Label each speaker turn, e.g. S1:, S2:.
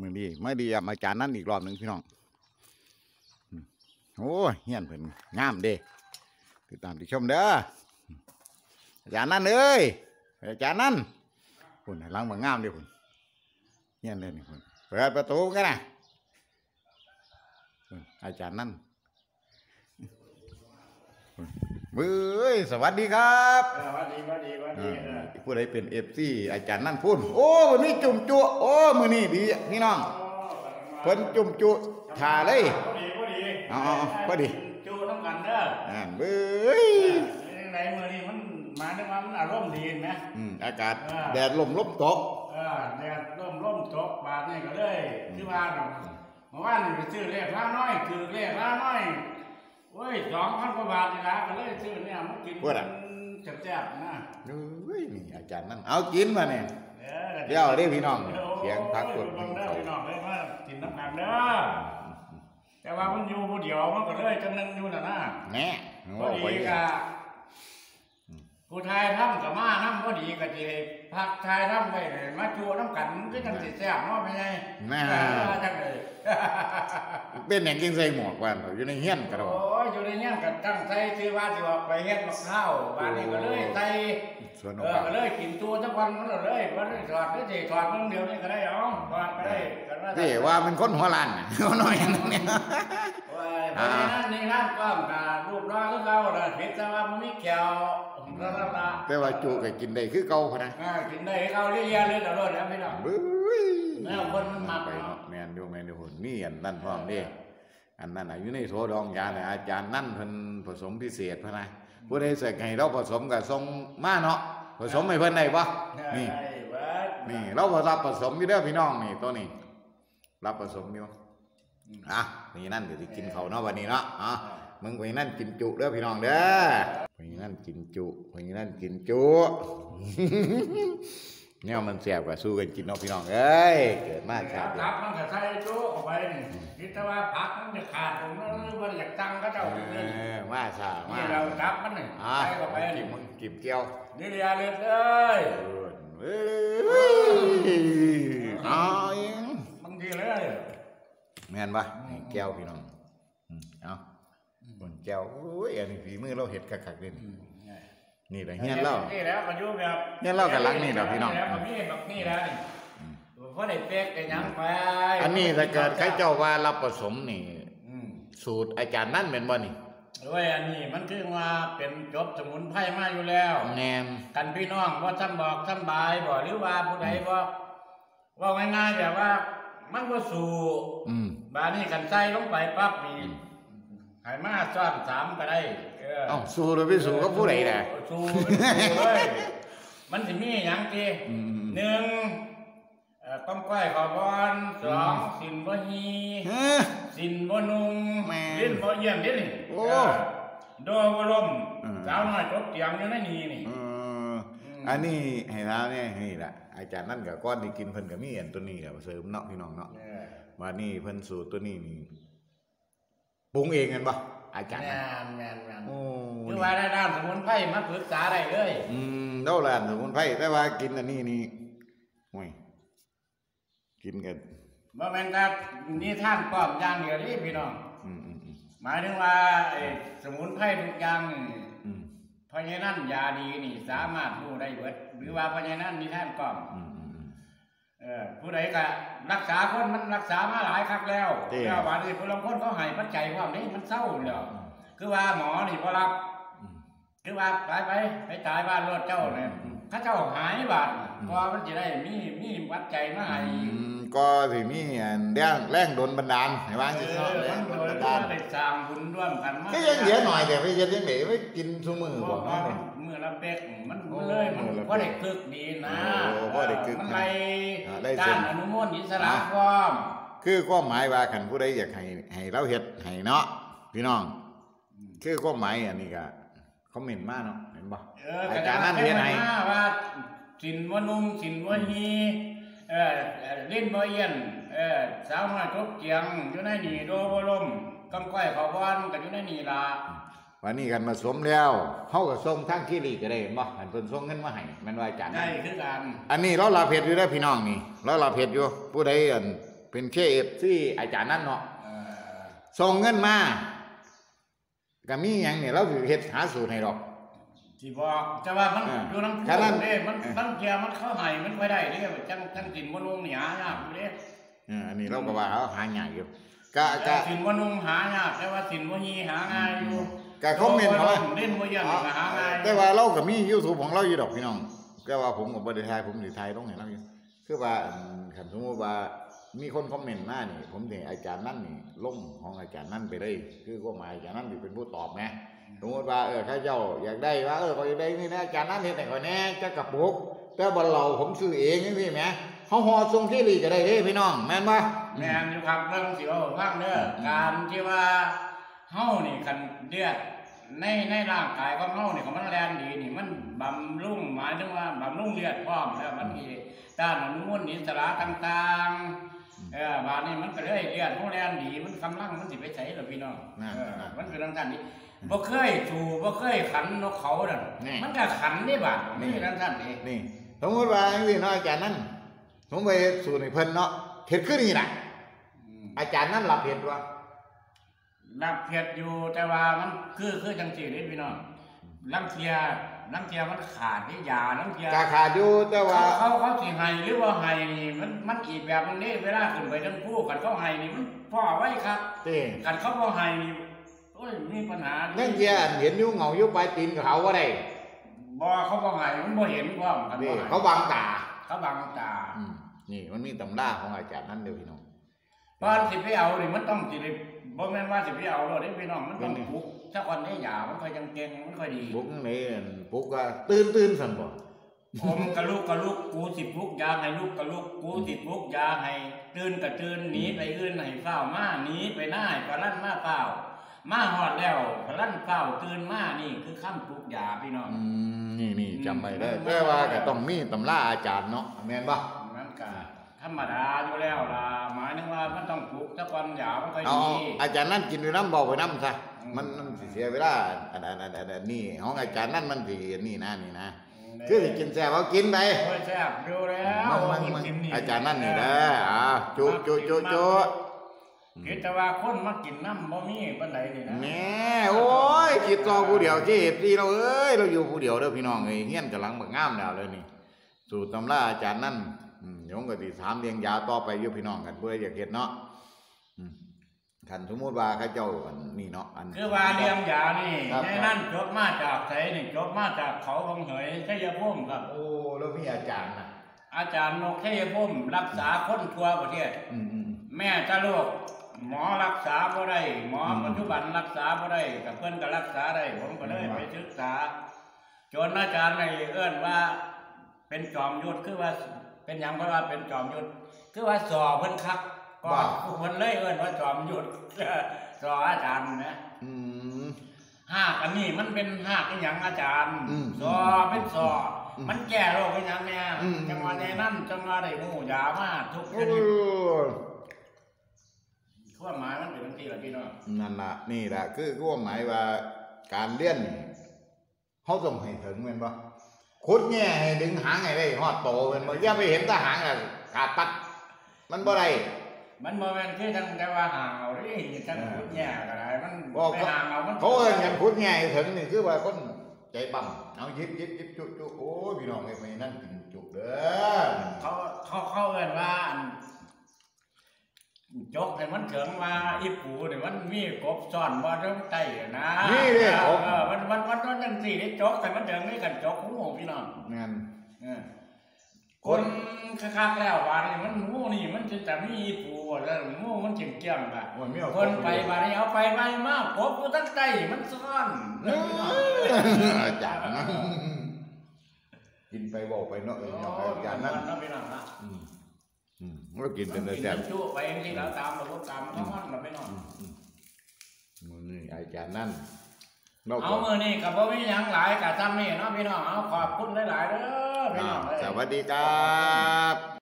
S1: มือดีไม่ดีอะมาจานนั่นอีกรอบหนึ่งพี่น้องโอ้ยเฮียนเพิ่นงามเด้ติดตามติดชมเด้ออาจารย์นั่นเอ้ยอาจารย์นั่นคุณหลังมางามเด้คุณเฮียนเลยนี่คุณเปิดประตูกันนะอาจารย์นั่นพุ่นมือ เอ้ยสวัสดีครับ
S2: เออวันดีวันดีวัน
S1: เอ
S2: ดี
S1: อ
S2: เออ
S1: ผู้ใดเป็นเอฟซีอาจารย์นั่นพูดโอ้วันนี้จุ่มจุโอ้มือนี่ดีพี่น้องเพิ่นจุ่มจุทาเลย
S2: พอดีพอดี
S1: อ๋ออ๋อพอดี
S2: จูน้ำกันเด้อ
S1: อ่านเบ้ย
S2: ในมือนี้มันมาด้วยว่ามันอารมณ์ดีไหม
S1: อืมอากาศ
S2: อ่า
S1: แดดลมลบตก
S2: เออแดดร่มร่มตกบาดนี่ก็เลยที่ว่าน่ะเมื่อวานนี่ไปซื้อเลขล้าน้อยคือเลขล้าน้อยโอ้ยสองพันกว่าบาทนี่ละก็เลยซื้อเนี่ยมากินแซ่บๆนะ
S1: เอ้ยนี่อาจารย์นั่นเอากินมาเนี่ย
S2: เออ
S1: เดี๋ยวเด้พี่น้องเสียงพักกด
S2: โอ้ยเบิ่งเด้อพี่น้องเลยว่ากินน้ำกันเด้อแต่ว่ามันอยู่ผู้เดียวมันก็เลยจังนึงอยู่น่ะนะ
S1: แน่
S2: พ
S1: โอ้
S2: อ
S1: ไป
S2: ดีกะ ผู้ชายทำกับมาน้ำพอดีกะจีพักชายทำไปเลยมาจูน้ำกันก็จังสิแซ่บเนาะเป็นไง
S1: แน่
S2: เออจังเลย
S1: เป็นอย่างกินใส่หมวกวันอยู่ในเฮียนกระโดด
S2: โอ้ยอยู่ในเนี้ยกันตั้งใจที่ว่าสิออกไปเฮ็ดมะพร้าวบ้านนี้ก็เลยใส่
S1: สวน
S2: เอ
S1: ออก
S2: อ
S1: ไป
S2: ก็เลยกินตัวทั้งวันมันเลยวันนี้ถอดก็สิถอดเพิ่งเดียวนี่ก็ได้เอ๋อถอดไปได้กันว่า
S1: ที่ว่ามันคนหัวล้านน่ะเขาหน่อยนั่นเนี่ย
S2: โอ้ยเพราะฉะนั้นนี่ร้านกล้องกับรูปร่างของเราน่ะเห็นแต่ว่ามันมีแก้วละละละ
S1: แต่ว่าจุก็กินได้คือเก่าพะนะ
S2: อ่ากินได้ให้เขาเรียนเลยตลอดนะพี่น้อง
S1: เบ้ย
S2: แม่คนมันมัก
S1: ไป
S2: เนาะ
S1: เนาะแม่นอยู่แม่นอยู่หุ่นนี่อันนั่นพร้อมเด้อันนั้นน่ะอยู่ในโถดองยาเนี่ยอาจารย์นั่นเพิ่นผสมพิเศษพะนะผู้ใดใส่ให้เราผสมก็ส่งมาเนาะผสมให้เพิ่นได้บ่นี่
S2: ได้เบิด
S1: นี่เราก็รับผสมอยู่เด้อพี่น้องนี่ตัวนี้รับผสมอยู่ อะนี่นั่นเดี๋ยวสิกินเขาวเนาะวันนี้เนาะอะมึงไปนั่นกินจุเด้อพี่น้องเด้อไปนั่นกินจุไปนั่นกินจุเนี่ยมันแซ่บกว่าสู้กันกินเนาะพี่น้องเอ้ยเกิดมาชาติเดียว
S2: ตับมันก็ใส่โจ๊กเข้าไปนี่คิดแต่ว่าผักมันจะขาดผมแล้วว่าอยากตั้งก็เจ้า
S1: เอ
S2: นี่
S1: อมาชามา
S2: นี่เราตับมันนี่
S1: อะ
S2: ใส่เข้าไป
S1: กิ
S2: นี่
S1: นมึงกินแก้ว
S2: นี่เรียนเลยเลย
S1: เอ้ยเอาเอง
S2: บางทีเลย
S1: แม่นปะนี่แก้วพี่น้องอืมเอาบนแก้วโอ้ยอันนี้ฝีมือเราเห็ดคักๆเลยนี่นี่แหละเฮียนเรา
S2: นี่แล้วก็อยู่แบบ
S1: เฮียนเรากับหลังนี่แหละพี่น้อง
S2: แล้วก็มีแบบนี้แล้วนี่เพราะได้เป๊กได้หยังไป
S1: อันนี้ถ้าเกิดใครเจ้าว่ารับผสมนี่
S2: อืม
S1: สูตรอาจารย์นั่นเป็นบ่นี่
S2: ด้วยอันนี้มันคือว่าเป็นจบสมุนไพรมาอยู่แล้ว
S1: แนม
S2: กันพี่น้องว่าท่านบอกท่านบายบอกหรือว่าผู้ใดบอกว่าง่ายๆแบบว่า มันก็สู่
S1: อืม
S2: บานี่กันใส่ลงไปปั๊บนี่ใหายมาซ้อนสามก็ได้ เออ
S1: เอ้าสู้หรือไม่สู้ก็ผู้ใดแหละ
S2: สู่สู่เลย มันสิมีอย่างที
S1: อืม
S2: หนึ่งเอ่อต้มกล้วยขอบอนสองสินบ่ฮี
S1: เฮ้อ
S2: สินบ่นุง
S1: แม่น
S2: ลิ้นบ่เยี่ยมเด้นี่
S1: โอ้
S2: เออโดบ่ลม
S1: อืม
S2: สาวน้อยจบเตียงอยู่ในนี้นี่
S1: เออ อันนี้ให้เราเนี่ยนี่แหละอาจารย์นั่นกับก้อนที่กินเพิ่นก็มีอันตัวนี้กับเสริมเนาะพี่น้องเนาะ
S2: เออ
S1: ว่านี่เพิ่นสูตรตัวนี้นี่ปรุงเองกันปะอาจารย์
S2: แม่
S1: นั่น
S2: นแม่นแม่น
S1: โอ้
S2: คือว่าได้ด้านสมุนไพรมาปรึกษาได้เลย
S1: อืมเล่าแลานสมุนไพรแต่ว่ากินอันนี้นี่โอ้ยกินกัน
S2: บ่แม่นครับนี่ท่านป้อมอย่างเดียวนี่พี่น้อง
S1: อืมอืมอืม
S2: หมายถึงว่าไอ้สมุนไพรทุกอย่างนี่
S1: อืม
S2: เพราะฉะนั้นยาดีนี่สามารถรู้ได้เบิด หรือว่าเพราะฉะนั้นนี่ท่านป้อม
S1: อืมอืมอืม
S2: เออผู้ใดก็รักษาคนมันรักษามาหลายครั้งแล้ว
S1: จริง
S2: แล้วบาดนี้ผู้ลางคนเขาให้ปัจจัยความนี้มันเศร้าแล้วคือว่าหมอนี่บ่รับ
S1: อืม
S2: คือว่าไปไปไปตายบ้านรถเจ้าเนี่ยเข้าเจ้าหายบาดเพราะมันจะได้มีมีปัจจัยมาให้
S1: อืม ก็สิมีอันแรงแรงโดนบันดาลให้ว่า
S2: เอ
S1: สิ
S2: อ
S1: เนาะแร
S2: มั
S1: ง
S2: น
S1: โด
S2: โด
S1: น
S2: ย
S1: บัน
S2: ว่า
S1: ดาล
S2: ได้สร้างบุญร่วมกันมา
S1: ก็ยังเหลือหน่อยแต่ไม่เฮ็ดจังได๋ไม่กินซุมื้อ
S2: เพ
S1: บ่
S2: ราะ
S1: เนาะ
S2: ว่า
S1: เนี่ย
S2: มือละเป็กมัน
S1: โอ้
S2: มันเลยมัน
S1: มือละเป็ก
S2: ก็ได้คึกดีนะ
S1: โอ้บ่ได้คึก
S2: มันไล่
S1: อ่าได้
S2: ต้า
S1: เส้
S2: น
S1: น
S2: อนุมูลอิสระความ
S1: คือความหมายว่าคันผู้ใดอยากให้ให้เราเฮ็ดให้เนาะพี่น้อง คือความหมายอันนี้ก็คอมเมนต์มาเนาะเห็นบ่
S2: เออ
S1: อาจารย์นั่นเฮ็ดให้
S2: มาว่าสินวนุ่งสินวฮี เออเอ่อลิ้นบ่เอียนเออสาวน้อยทบเกียงอยู่ในนี่โดบ่ลมกำก้อยขอบอนก็อยู่ในนี่ล่ะ
S1: วันนี้กันมาสมแล้วเฮาก็ส่งทางคลินิกก็ได้เห็นบ่หันเพิ่นส่งเงินมาให้แม่นว่าอาจารย์
S2: ได้คือกัน
S1: อันนี้เราลาเพจอยู่ได้อพี่น้องนี่เราลาเพจอยู่ผู้ใดอันเป็นเคเอฟที่อาจารย์นั่นเนาะ
S2: เอ่อ
S1: ส่งเงินมาก็มีหยังเนี่ยเราสิเฮ็ดหาสูตรให้ดอก
S2: ที่บอกแต่ว่ามัน
S1: อ่า
S2: อยู่น้ำ
S1: แค่นั้น
S2: เด้มัน
S1: เออ
S2: ตั้งเกียร์มันเข้าใหม่มันไปได้เด้จังจังกินบ่นุ่งนี่หายากอยู่เด้
S1: เอออันนี้เราก็ว่าเขาหาง่ายอยู่ก็ก็
S2: สินบ่นุ่งหายากแต่ว่าสินบ่ยีหาง่ายอยู่
S1: ก็คอมเมนต์เขาว่า
S2: เล่นบ่ยันก็หาง่าย
S1: แต่ว่าเราก็มี YouTube ของเราอยู่ดอกพี่น้องแต่ว่าผมก็บ่ได้ถ่ายผมสิถ่ายลงให้เราอยู่คือว่าอืมคันสมมุติว่ามีคนคอมเมนต์มานี่ ผมสิอาจารย์นั่นนี่ลงของอาจารย์นั่นไปเลย คือก็หมายอาจารย์นั่นสิเป็นผู้ตอบแหม สมมุติว่าเออถ้าเจ้าอยากได้ว่าเออขอยอยากได้นี่นะอาจารย์นั่นเฮ็ดให้ข่อยแหน่จักกระปุกแต่บ่เราผมซื้อเองจังซี่แหมเฮาห่อส่งที่ลีก็ได้เด้พี่น้องแม่นบ่
S2: แม่นอยู่ครับเบิ่งสิว่าฟังเด้อการที่ว่าเฮานี่คันเลือดในในร่างกายของเฮานี่ของมันแล่นดีนี่มันบำรุงหมายถึงว่าบำรุงเลือดพร้อมแล้วมันมีด้านอนุมูลอิสระต่างๆ เออบาดนี้มันก็เลยเลือดของแล่นดี มันกำลังมันสิไปใช้ล่ะพี่น้อง
S1: นั่น
S2: เออ
S1: นั่น
S2: มันคือทางด้านนี้บ่เคยถูบ่เคยขันนกเขานั่น
S1: นี่
S2: มันก็ขันนี่บาด
S1: นี่
S2: นี่ทางด้านนี้
S1: นี่สมมติว่าจังซี่เนาะอาจารย์นั่นผมไปสู่ในเพิ่นเนาะเฮ็ดคือนี่น่ะ
S2: อืม
S1: อาจารย์นั่นรับเฮ็ดว่า
S2: รับเผ็ดอยู่แต่ว่ามันคือคือจังซี่นี่พี่น้อง ลังเทียลังเทียมันขาดนี่ยาลังเทีย
S1: กาขาดอยู่แต่ว่า
S2: เขาเขาเขาสิให้หรือว่าให้นี่มันมันอีกแบบนึงนี่เวลาขึ้นไปทั้งผู้กันเขาให้นี่มันพ่อไว้ครับ
S1: เต้
S2: กันเขาบ่ให้นี่โอ้ยมีปัญหาอยู่
S1: นั่นเที่ยอันเห็นอยู่เหงาอยู่ปลายตีนเขาบ่ได้
S2: บ่เขาบ่ให้มันบ่เห็นพร้อมกัน
S1: นี่
S2: บ่ให้
S1: เขาบังตา
S2: เขาบังตา
S1: อืมนี่มันมีตำราของอาจารย์นั่นเด้อพี่น้อง
S2: ตอนสิไปเอานี่มันต้องสิได้ บ่แม่นว่าสิไปเอาโลดเด้พี่น้องมันต้อง
S1: เป็นไง
S2: ปลุกถ้าคนได้ยามันค่อยจังเก่งมันค่อยดี
S1: บุกนี่บุกก็ตื่นตื่นสั่นบ่
S2: ผมกะลูกกะลูกกูสิปลุกยาให้ลูกกะลูกกูสิปลุกยาให้ตื่นกะตื่นหนีไปอื่นให้เฝ้ามาหนีไปหน้าให้ปลาลั่นมาเฝ้ามาฮอดแล้วปลาลั่นเฝ้าตื่นมานี่คือคำปลุกยาพี่น้อง
S1: อืมนี่นี่จำไว้ได้อ
S2: อืม
S1: แต่ว่าก็ต้องมีตำราอาจารย์เนาะแม่นบ่
S2: มันก็ ธรรมดาอยู่แล้วล่ะหมายถึงว่ามันต้องปลุกถ้าก่อนยามันค่อย
S1: เอา
S2: ดี
S1: อาจารย์นั่นกินด้วยน้ำเบาไปน้ำซะ
S2: อืม
S1: มันมันสิเสียเวลาอันอันอันอันอันนี่ของอาจารย์นั่นมันสินี่นะนี่นะคือสิกินแซ่บเอากินไป
S2: โอ้ยแซ่บดูแล้ว
S1: มึงมึงมึง
S2: กินนี่
S1: อาจารย์นั่นนี่เด้ออ่าจุจุจุจุ
S2: คิดแต่ว่าคนมากินน้ำบ่มีปานใดนี่นะ
S1: แหน่โอ้ยคิดต่อผู้เดียวเจ็บสิเราเอ้ยเราอยู่ผู้เดียวเด้อพี่น้องเอ้ยเฮียนกำลังบักงามแล้วเลยนี่ สู่ตำราอาจารย์นั่น อืมเดี๋ยวผมก็สิถามเรียงยาวต่อไปอยู่พี่น้องกันเพื่ออยากเฮ็ดเนาะอืมคันสมมุติว่าเขาเจ้าอันนี่เนาะอัน
S2: คือว่าเลี้ยงยานี่
S1: ครับ
S2: ในนั้นจบมาจากไสนี่จบมาจากเขาบางเหยชัยภูมิครับ
S1: โอ้แล้วมีอาจารย์น่ะ
S2: อาจารย์นกชัยภูมิรักษาคนทั่วประเทศ
S1: อืมอืม
S2: แม่ตาลูกหมอรักษาบ่ได้หมอ
S1: อืม
S2: ปัจจุบันรักษาบ่ได้กับเพิ่นก็รักษาได้ผมก็เลย
S1: อืม
S2: ไปศึกษา จนอาจารย์ในเอื้อนว่า เป็นจอมยุทธคือว่าเป็นหยังเพราะว่าเป็นจอมยุทธคือว่าสอเพิ่นคักก็เพิ่นเลยเอื้อนว่าจอมยุทธ สออาจารย์นะ
S1: อืม
S2: หากอันนี้มันเป็นหากอีหยังอาจารย์
S1: อืม
S2: สอเป็นสออ
S1: ม
S2: มันแก้โรคอีหยังเนี่ย
S1: อืม
S2: จังหวะในนั้นจังหวะได้หมู่ยามาทุกช
S1: โอ้
S2: นิดความหมายมันเป็นจังซี่ล่ะพี่น้อง
S1: นั่นล่ะนี่ล่ะคือความหมายว่าการเลี้ยนนี่เขาต้องให้ถึงแม่นบ่ ขุดแง่ให้ดึงหางให้ได้ฮอดโตแม่นบ่อย่าไปเห็นแตาหางอะขาดตัด มันบ่ได้
S2: มันบ่แม่นคือจังแต่ว่าห่างเอาดิจังพูดแย่ก็ได้มัน
S1: บอก
S2: ไปห่างเอามัน
S1: เขาเอิ้นกันขุดแง่ให้ถึงนี่คือว่าคนใจปั๊มเอายิบยิบยิบจุจุโอ้ยพี่น้องเอ้ยไปนั่นกินจุเด้อ
S2: เขาเขาเขาเอิ้นว่าอันจกให้มันถึงว่าอีปูนี่มันมีกบซ่อนบ่ทั้งใต้อะนะ
S1: นี่เด้
S2: เอ
S1: ผ
S2: อ
S1: ม
S2: เออมันมันมั นมันจังซี่นี่จกให้มันถึงนี่กันจกหูพี่น้อง
S1: แม่น
S2: เออคนคักๆแล้วว่านี่มันหูนี่มันจะแต่มีอีปูแล้วหูมันเกี่ยงๆอะ
S1: โอ้ยมีเอา
S2: คนไปบาดนี้เอาไปไปมากกบอยู่ทั้งใต้มันซ่อน
S1: เอออาจารย์นะกินไปบอกไปเนาะเออเนี่ยอาจารย์นั่น
S2: นั่นพี่น้องนะ
S1: อืมอืมเรากินเป็นแต่
S2: กิน
S1: แซ่บ
S2: เป็นชั่วไปที่เราตามเราตามเขามันเราไม่นอน
S1: มือนี่อาจารย์นั่น เรา
S2: เอามือนี่กับพ่มีหยังหลายกับจำนี่เนาะพี่น้องเอาขอบคุณหลายๆเด้อพี่น้องเอ้ย
S1: สวัสดีครับ